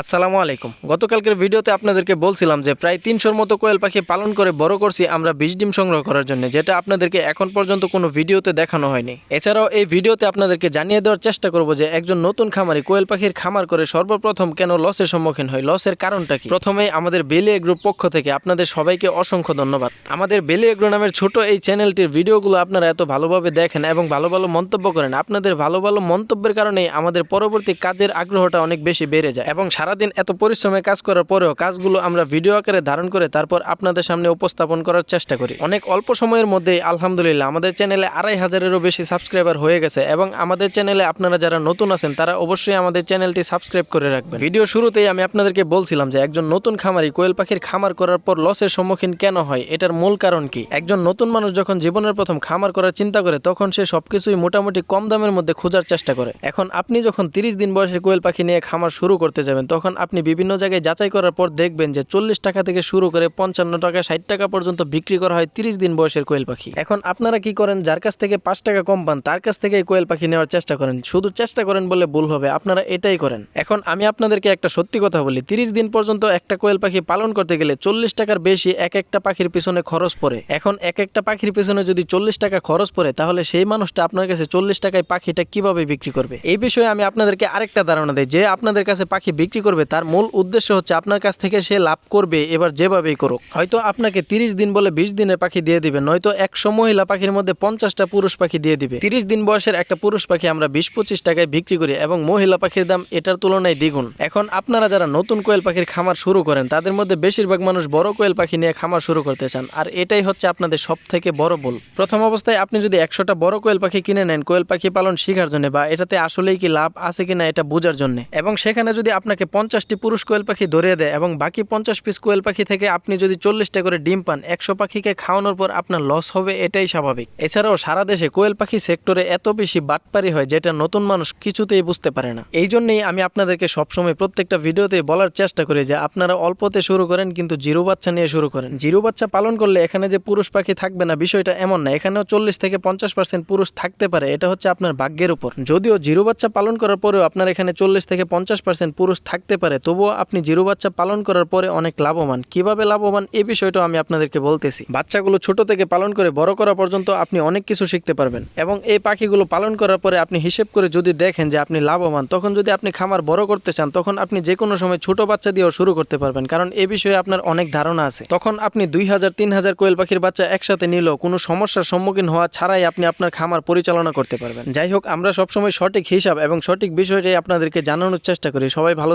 আসসালামু আলাইকুম। গতকালকের ভিডিওতে আপনাদেরকে বলছিলাম যে প্রায় তিনশোর মতো কোয়েল পাখি পালন করে বড় করছি আমরা বিশ ডিম সংগ্রহ করার জন্য, যেটা আপনাদেরকে এখন পর্যন্ত কোনো ভিডিওতে দেখানো হয়নি। এছাড়াও এই ভিডিওতে আপনাদেরকে জানিয়ে দেওয়ার চেষ্টা করব যে একজন নতুন খামারি কোয়েল পাখির খামার করে সর্বপ্রথম কেন লসের সম্মুখীন হয়, লসের কারণটা কি? প্রথমেই আমাদের বেলি এগ্রো পক্ষ থেকে আপনাদের সবাইকে অসংখ্য ধন্যবাদ। আমাদের বেলি এগ্রো নামের ছোট এই চ্যানেলটির ভিডিওগুলো আপনারা এত ভালোভাবে দেখেন এবং ভালো ভালো মন্তব্য করেন। আপনাদের ভালো ভালো মন্তব্যের কারণেই আমাদের পরবর্তী কাজের আগ্রহটা অনেক বেশি বেড়ে যায় এবং সারাদিন এত পরিশ্রমে কাজ করার পরেও কাজগুলো আমরা ভিডিও আকারে ধারণ করে তারপর আপনাদের সামনে উপস্থাপন করার চেষ্টা করি। অনেক অল্প সময়ের মধ্যেই আলহামদুলিল্লাহ আমাদের চ্যানেলে আড়াই হাজারেরও বেশি সাবস্ক্রাইবার হয়ে গেছে এবং আমাদের চ্যানেলে আপনারা যারা নতুন আছেন, তারা অবশ্যই আমাদের চ্যানেলটি সাবস্ক্রাইব করে রাখবেন। ভিডিও শুরুতেই আমি আপনাদেরকে বলছিলাম যে একজন নতুন খামারি কোয়েল পাখির খামার করার পর লসের সম্মুখীন কেন হয়? এটার মূল কারণ কি? একজন নতুন মানুষ যখন জীবনের প্রথম খামার করার চিন্তা করে, তখন সে সবকিছুই মোটামুটি কম দামের মধ্যে খোঁজার চেষ্টা করে। এখন আপনি যখন তিরিশ দিন বয়সের কোয়েল পাখি নিয়ে খামার শুরু করতে যাবেন তখন আপনি বিভিন্ন জায়গায় যাচাই করার পর দেখবেন যে চল্লিশ টাকা থেকে শুরু করে পঞ্চান্ন টাকা, ষাট টাকা পর্যন্ত বিক্রি করা হয় তিরিশ দিন বয়সের কোয়েল পাখি। এখন আপনারা কি করেন, যার কাছ থেকে পাঁচ টাকা কম পান, তার কাছ থেকে কোয়েল পাখি নেওয়ার চেষ্টা করেন। শুধু চেষ্টা করেন বলে ভুল হবে, আপনারা এটাই করেন। এখন আমি আপনাদেরকে একটা সত্যি কথা বলি, তিরিশ দিন পর্যন্ত একটা কোয়েল পাখি পালন করতে গেলে চল্লিশ টাকার বেশি এক একটা পাখির পিছনে খরচ পড়ে। এখন এক একটা পাখির পিছনে যদি চল্লিশ টাকা খরচ পড়ে, তাহলে সেই মানুষটা আপনার কাছে চল্লিশ টাকায় পাখিটা কীভাবে বিক্রি করবে? এই বিষয়ে আমি আপনাদেরকে আরেকটা ধারণা দেই, যে আপনাদের কাছে পাখি বিক্রি করবে, তার মূল উদ্দেশ্য হচ্ছে আপনার কাছ থেকে সে লাভ করবে, এবার যেভাবেই করুক। হয়তো আপনাকে তিরিশ দিন বলে বিশ দিনের পাখি দিয়ে দিবে, নয়তো একশো মহিলা পাখির মধ্যে পঞ্চাশটা পুরুষ পাখি দিয়ে দিবে। তিরিশ দিন বয়সের একটা পুরুষ পাখি আমরা বিশ পঁচিশ টাকায় বিক্রি করি এবং মহিলা পাখির দাম এটার তুলনায় দ্বিগুণ। এখন আপনারা যারা নতুন কোয়েল পাখির খামার শুরু করেন, তাদের মধ্যে বেশিরভাগ মানুষ বড় কোয়েল পাখি নিয়ে খামার শুরু করতে চান, আর এটাই হচ্ছে আপনাদের সব থেকে বড় ভুল। প্রথম অবস্থায় আপনি যদি একশোটা বড় কোয়েল পাখি কিনে নেন, কোয়েল পাখি পালন শেখার জন্য বা এটাতে আসলেই কি লাভ আছে কিনা এটা বোঝার জন্য। এবং সেখানে যদি আপনাকে পঞ্চাশটি পুরুষ কোয়েল পাখি ধরিয়ে দেয় এবং বাকি পঞ্চাশ পিস কোয়েল পাখি থেকে আপনি যদি চল্লিশটা করে ডিম পান, একশো পাখিকে খাওয়ানোর পর আপনার লস হবে, এটাই স্বাভাবিক। এছাড়াও সারা দেশে কোয়েল পাখি সেক্টরে এত বেশি বাটপারি হয় যেটা নতুন মানুষ কিছুতেই বুঝতে পারে না। এই জন্যই আমি আপনাদেরকে সবসময় প্রত্যেকটা ভিডিওতে বলার চেষ্টা করি যে আপনারা অল্পতে শুরু করেন, কিন্তু জিরো বাচ্চা নিয়ে শুরু করেন। জিরো বাচ্চা পালন করলে এখানে যে পুরুষ পাখি থাকবে না, বিষয়টা এমন না। এখানেও চল্লিশ থেকে পঞ্চাশ পার্সেন্ট পুরুষ থাকতে পারে, এটা হচ্ছে আপনার ভাগ্যের উপর। যদিও জিরো বাচ্চা পালন করার পরেও আপনার এখানে চল্লিশ থেকে পঞ্চাশ পার্সেন্ট পুরুষ থাকতে পারে, তবুও আপনি জিরো বাচ্চা পালন করার পরে অনেক লাভবান। কীভাবে লাভবান? এই বিষয়টাও আমি আপনাদেরকে বলতেছি। বাচ্চাগুলো ছোট থেকে পালন করে বড় করা পর্যন্ত আপনি অনেক কিছু শিখতে পারবেন। এবং এই পাখিগুলো পালন করার পরে আপনি হিসেব করে যদি দেখেন যে আপনি লাভবান, তখন যদি আপনি খামার বড় করতে চান, তখন আপনি যে কোনো সময় ছোট বাচ্চা দিয়েও শুরু করতে পারবেন। কারণ এ বিষয়ে আপনার অনেক ধারণা আছে। তখন আপনি দুই হাজার, তিন হাজার কোয়েল পাখির বাচ্চা একসাথে নিলেও কোনো সমস্যার সম্মুখীন হওয়া ছাড়াই আপনি আপনার খামার পরিচালনা করতে পারবেন। যাই হোক, আমরা সবসময় সঠিক হিসাব এবং সঠিক বিষয়টাই আপনাদেরকে জানানোর চেষ্টা করি। সবাই ভালো